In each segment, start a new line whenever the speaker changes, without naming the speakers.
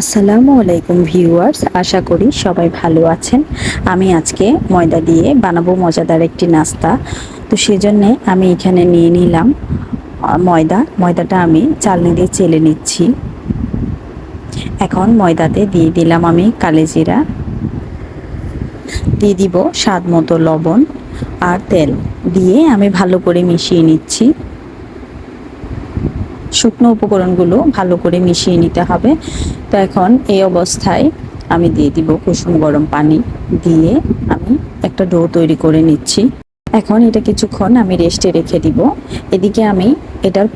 আসসালামু আলাইকুম ভিউয়ার্স, আশা করি সবাই ভালো আছেন। আমি আজকে ময়দা দিয়ে বানাবো মজাদার একটি নাস্তা। তো সেজন্যে আমি এখানে নিয়ে নিলাম ময়দা। ময়দাটা আমি চালনি দিয়ে চেলে নিচ্ছি। এখন ময়দাতে দিয়ে দিলাম আমি কালেজিরা দিয়ে দিব স্বাদ মতো লবণ আর তেল। দিয়ে আমি ভালো করে মিশিয়ে নিচ্ছি। শুকনো উপকরণগুলো ভালো করে মিশিয়ে নিতে হবে। তো এখন এই অবস্থায় আমি দিয়ে দিব কুসুম গরম পানি দিয়ে আমি একটা ডো তৈরি করে নিচ্ছি। এখন এটা কিছুক্ষণ আমি রেস্টে রেখে দিব। এদিকে আমি এটার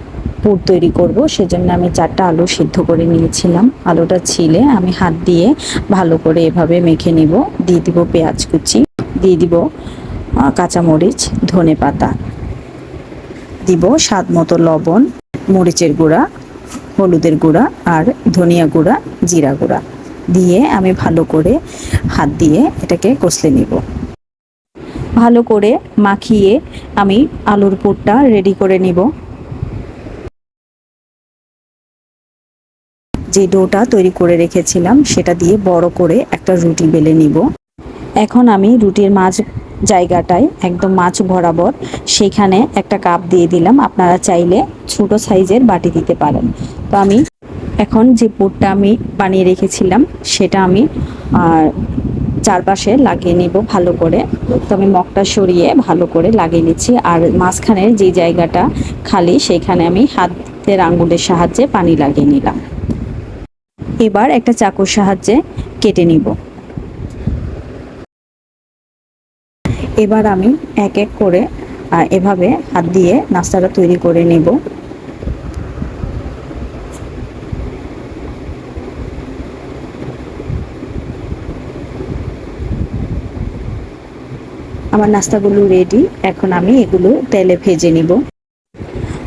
পুর তৈরি করব, সেজন্য আমি চারটা আলু সিদ্ধ করে নিয়েছিলাম। আলুটা ছিলে আমি হাত দিয়ে ভালো করে এভাবে মেখে নিব। দিয়ে দিব পেঁয়াজ কুচি, দিয়ে দিব কাঁচামরিচ ধনে পাতা দিব স্বাদ মতো লবণ। মরিচের গুঁড়া, হলুদের গুঁড়া আর ধনিয়া গুঁড়া, জিরা গুঁড়া দিয়ে আমি ভালো করে হাত দিয়ে এটাকে কষলে নিব। ভালো করে মাখিয়ে আমি আলুর পুরটা রেডি করে নিব। যে ডোটা তৈরি করে রেখেছিলাম সেটা দিয়ে বড় করে একটা রুটি বেলে নিব। এখন আমি রুটির মাঝ জায়গাটায় একদম মাছ বরাবর সেখানে একটা কাপ দিয়ে দিলাম। আপনারা চাইলে ছোট সাইজের বাটি দিতে পারেন। তো আমি এখন যে পুরটা আমি বানিয়ে রেখেছিলাম সেটা আমি আহ, চারপাশে লাগিয়ে নিব ভালো করে। তো আমি মগটা সরিয়ে ভালো করে লাগিয়ে নিচ্ছি। আর মাঝখানের যে জায়গাটা খালি সেখানে আমি হাতের আঙ্গুলের সাহায্যে পানি লাগিয়ে নিলাম। এবার একটা চাকুর সাহায্যে কেটে নিব। এবার আমি এক এক করে এভাবে হাত দিয়ে নাস্তাটা তৈরি করে নেব। আমার নাস্তাগুলো রেডি এখন আমি এগুলো তেলে ভেজে নিব।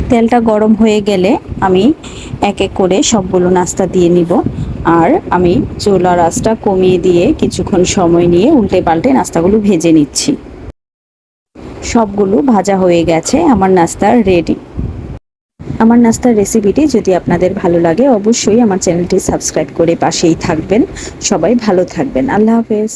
তেলটা গরম হয়ে গেলে আমি এক এক করে সবগুলো নাস্তা দিয়ে নিব। আর আমি চুলার আঁচটা কমিয়ে দিয়ে কিছুক্ষণ সময় নিয়ে উল্টে পাল্টে নাস্তাগুলো ভেজে নিচ্ছি। সবগুলো ভাজা হয়ে গেছে। আমার নাস্তা রেডি আমার নাস্তার রেসিপিটি যদি আপনাদের ভালো লাগে, অবশ্যই আমার চ্যানেলটি সাবস্ক্রাইব করে পাশেই থাকবেন। সবাই ভালো থাকবেন। আল্লাহ হাফেজ।